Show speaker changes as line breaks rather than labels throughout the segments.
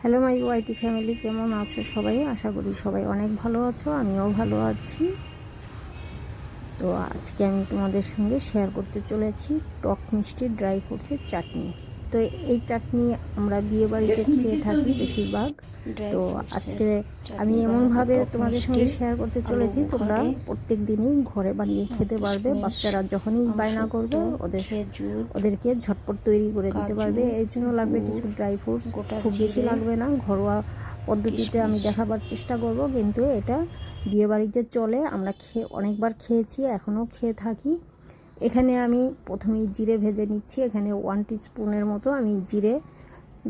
Hello my YT family, কেমন আছো সবাই? আশা করি সবাই অনেক ভালো আছো, আমিও ভালো আছি। তো আজকে আমি তোমাদের সঙ্গে শেয়ার করতে চলেছি টক মিষ্টি ড্রাই ফ্রুটসের চাটনি। তো এই চাটনি আমরা বিয়ে বাড়িতে খেয়ে থাকি বেশিরভাগ। তো আজকে আমি এমনভাবে তোমাদের সঙ্গে শেয়ার করতে চলেছি। তোমরা প্রত্যেক দিনই ঘরে বানিয়ে খেতে পারবে। বাচ্চারা যখনই বায়না করবে ওদের ওদেরকে ঝটপট তৈরি করে দিতে পারবে। এর জন্য লাগবে কিছু ড্রাই ফ্রুটস খুব বেশি লাগবে না। ঘরোয়া পদ্ধতিতে আমি দেখাবার চেষ্টা করব কিন্তু এটা বিয়ে বাড়িতে চলে। আমরা খেয়ে অনেকবার খেয়েছি এখনও খেয়ে থাকি। এখানে আমি প্রথমেই জিরে ভেজে নিচ্ছি। এখানে ওয়ান স্পুনের মতো আমি জিরে,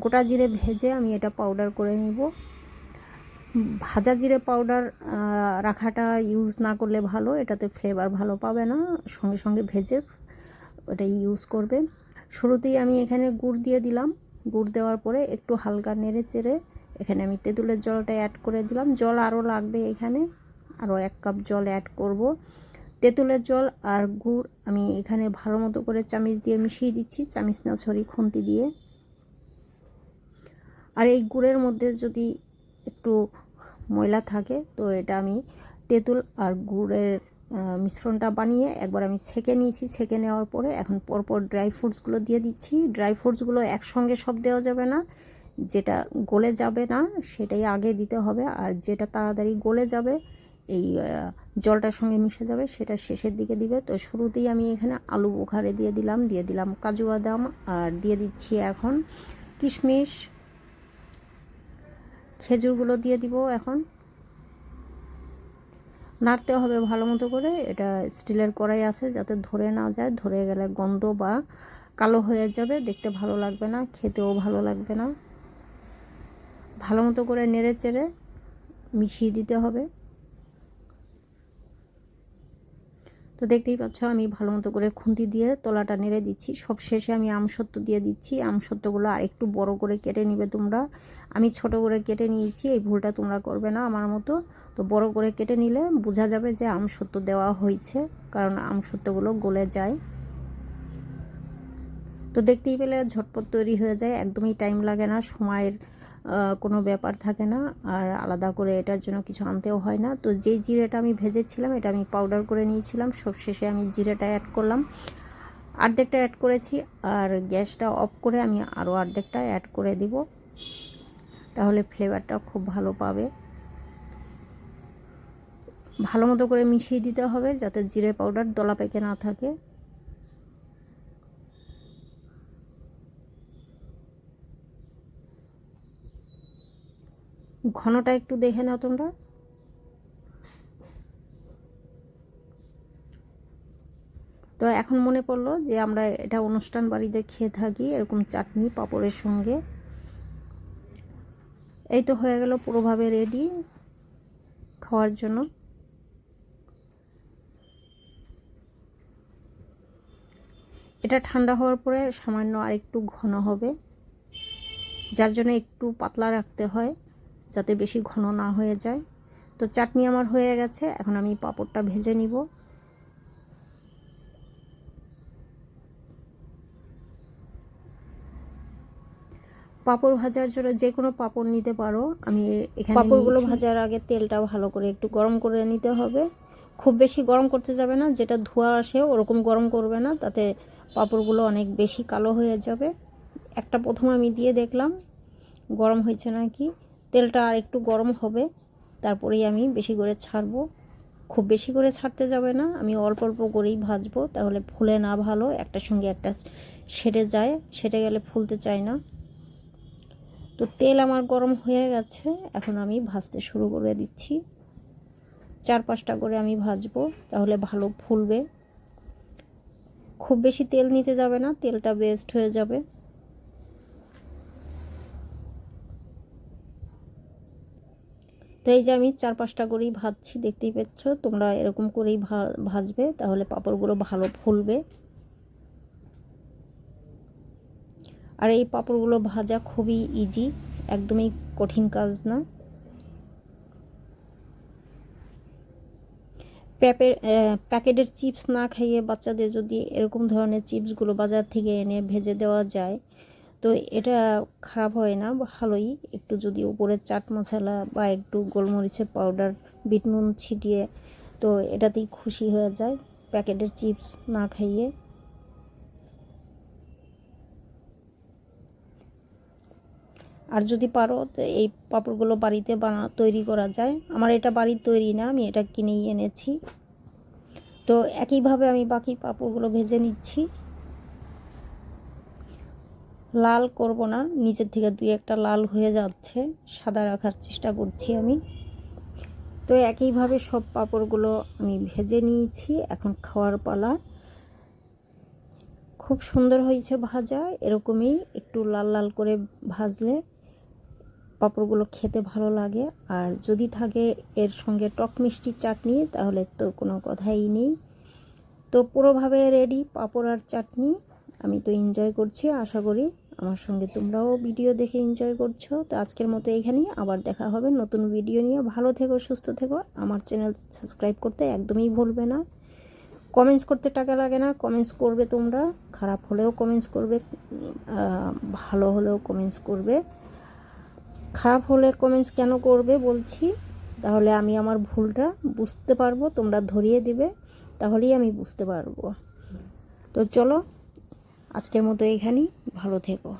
গোটা জিরে ভেজে আমি এটা পাউডার করে নিব। ভাজা জিরে পাউডার রাখাটা ইউজ না করলে ভালো, এটাতে ফ্লেভার ভালো পাবে না, সঙ্গে সঙ্গে ভেজে ওটা ইউজ করবে। শুরুতেই আমি এখানে গুড় দিয়ে দিলাম। গুড় দেওয়ার পরে একটু হালকা নেড়ে চেড়ে এখানে আমি তেঁতুলের জলটা অ্যাড করে দিলাম। জল আরও লাগবে এখানে। আরও এক কাপ জল অ্যাড করব। তেঁতুলের জল আর গুড় আমি এখানে ভালো মতো করে চামিচ দিয়ে মিশিয়ে দিচ্ছি। চামিচ না ছড়ি খুন্তি দিয়ে। আর এই গুড়ের মধ্যে যদি একটু ময়লা থাকে, তো এটা আমি তেঁতুল আর গুড়ের মিশ্রণটা বানিয়ে একবার আমি ছেঁকে নিয়েছি। ছেঁকে নেওয়ার পরে এখন পরপর ড্রাই ফ্রুটসগুলো দিয়ে দিচ্ছি। ড্রাই ফ্রুটসগুলো একসঙ্গে সব দেওয়া যাবে না। যেটা গলে যাবে না, সেটাই আগে দিতে হবে। আর যেটা তাড়াতাড়ি গলে যাবে, এই জলটার সঙ্গে মিশে যাবে, সেটা শেষের দিকে দিবে। তো শুরুতেই আমি এখানে আলু বোখারে দিয়ে দিলাম দিয়ে দিলাম কাজু বাদাম, আর দিয়ে দিচ্ছি এখন কিশমিশ। খেজুরগুলো দিয়ে দিব এখন। নাড়তে হবে ভালো মতো করে, এটা স্টিলের কড়াই আছে, যাতে ধরে না যায়, ধরে গেলে গন্ধ বা কালো হয়ে যাবে, দেখতে ভালো লাগবে না, খেতেও ভালো লাগবে না। ভালো মতো করে নেড়ে চেড়ে মিশিয়ে দিতে হবে। তো দেখতেই পাচ্ছ আমি ভালো মতো করে খুন্তি দিয়ে তলাটা নেড়ে দিচ্ছি। সব শেষে আমি আমসত্ব দিয়ে দিচ্ছি। আমসত্বগুলো আর একটু বড় করে কেটে নিবে তোমরা। আমি ছোট করে কেটে নিয়েছি, এই ভুলটা তোমরা করবে না আমার মতো। তো বড় করে কেটে নিলে বোঝা যাবে যে আমসত্ব দেওয়া হয়েছে, কারণ আমসত্বগুলো গলে যায়। তো দেখতেই পেলে ঝটপট তৈরি হয়ে যায়, একদমই টাইম লাগে না, সময়ের কোনো ব্যাপার থাকে না। আর আলাদা করে এটার জন্য কিছু আনতেও হয় না। তো যে জিরেটা আমি ভেজেছিলাম, এটা আমি পাউডার করে নিয়েছিলাম। সব শেষে আমি জিরেটা অ্যাড করলাম। অর্ধেকটা অ্যাড করেছি। আর গ্যাসটা অফ করে আমি আরও অর্ধেকটা অ্যাড করে দিব। তাহলে ফ্লেভারটা খুব ভালো পাবে। ভালো মতো করে মিশিয়ে দিতে হবে যাতে জিরে পাউডার দলা পেকে না থাকে। ঘনটা একটু দেখে নাও তোমরা। তো এখন মনে পড়ল যে আমরা এটা অনুষ্ঠান বাড়িতে খেয়ে থাকি, এরকম চাটনি, পাঁপড়ের সঙ্গে। এই তো হয়ে গেল পুরোভাবে রেডি খাওয়ার জন্য। এটা ঠান্ডা হওয়ার পরে সামান্য আর একটু ঘন হবে, যার জন্য একটু পাতলা রাখতে হয়। যাতে বেশি ঘন না হয়ে যায়। তো চাটনি আমার হয়ে গেছে এখন আমি পাঁপড়টা ভেজে নিব। পাঁপড় ভাজার জন্য যে কোনো পাঁপড় নিতে পারো। আমি এখানে পাঁপড়গুলো ভাজার আগে তেলটা ভালো করে একটু গরম করে নিতে হবে। খুব বেশি গরম করতে যাবে না যেটা ধোয়া আসে ওরকম গরম করবে না তাতে পাঁপড়গুলো অনেক বেশি কালো হয়ে যাবে। একটা প্রথম আমি দিয়ে দেখলাম গরম হয়েছে নাকি? তেলটা আর একটু গরম হবে, তারপরেই আমি বেশি করে ছাড়বো। খুব বেশি করে ছাড়তে যাবে না, আমি অল্প অল্প করেই ভাজবো, তাহলে ফুলে না ভালো, একটা সঙ্গে একটা সেটে যায় সেটে গেলে ফুলতে চায় না। তো তেল আমার গরম হয়ে গেছে, এখন আমি ভাজতে শুরু করে দিচ্ছি। চার পাঁচটা করে আমি ভাজবো, তাহলে ভালো ফুলবে। খুব বেশি তেল নিতে যাবে না, তেলটা বেস্ট হয়ে যাবে। তো এই যে আমি চার পাঁচটা করেই ভাজছি, দেখতেই পাচ্ছ, তোমরা এরকম করেই ভাজবে, তাহলে পাঁপড়গুলো ভালো ফুলবে। আর এই পাঁপড়গুলো ভাজা খুবই ইজি একদমই কঠিন কাজ না। প্যাপের প্যাকেটের চিপস না খাইয়ে বাচ্চাদের যদি এরকম ধরনের চিপসগুলো বাজার থেকে এনে ভেজে দেওয়া যায় তো এটা খারাপ হয় না, ভালোই। একটু যদি উপরে চাট মশলা বা একটু গোলমরিচের পাউডার বিট নুন ছিটিয়ে, তো এটাতেই খুশি হয়ে যায় প্যাকেটের চিপস না খাইয়ে। আর যদি পারো, তো এই পাঁপড়গুলো বাড়িতে বানা, তৈরি করা যায়। আমার এটা বাড়ির তৈরি না, আমি এটা কিনেই এনেছি। তো একইভাবে আমি বাকি পাঁপড়গুলো ভেজে নিচ্ছি। লাল করব না, নিচের থেকে দুই একটা লাল হয়ে যাচ্ছে, সাদা রাখার চেষ্টা করছি আমি। তো একইভাবে সব পাঁপড়গুলো আমি ভেজে নিয়েছি, এখন খাওয়ার পালা। খুব সুন্দর হয়েছে ভাজা, এরকমই একটু লাল লাল করে ভাজলে পাঁপড়গুলো খেতে ভালো লাগে। আর যদি থাকে এর সঙ্গে টক মিষ্টির চাটনি, তাহলে তো কোনো কথাই নেই। তো পুরোভাবে রেডি পাঁপড় আর চাটনি, আমি তো এনজয় করছি, আশা করি। আমার সঙ্গে তোমরাও ভিডিও দেখে এনজয় করছ। তো আজকের মতো এখানেই, আবার দেখা হবে নতুন ভিডিও নিয়ে। ভালো থেকো, সুস্থ থেকো। আমার চ্যানেল সাবস্ক্রাইব করতে একদমই ভুলবে না। কমেন্টস করতে টাকা লাগে না কমেন্টস করবে তোমরা। খারাপ হলেও কমেন্টস করবে ভালো হলেও কমেন্টস করবে। খারাপ হলে কমেন্টস কেন করবে বলছি? তাহলে আমি আমার ভুলটা বুঝতে পারব, তোমরা ধরিয়ে দিবে, তাহলেই আমি বুঝতে পারব। তো চলো আজকের মতো এখানেই ভালো থেকো।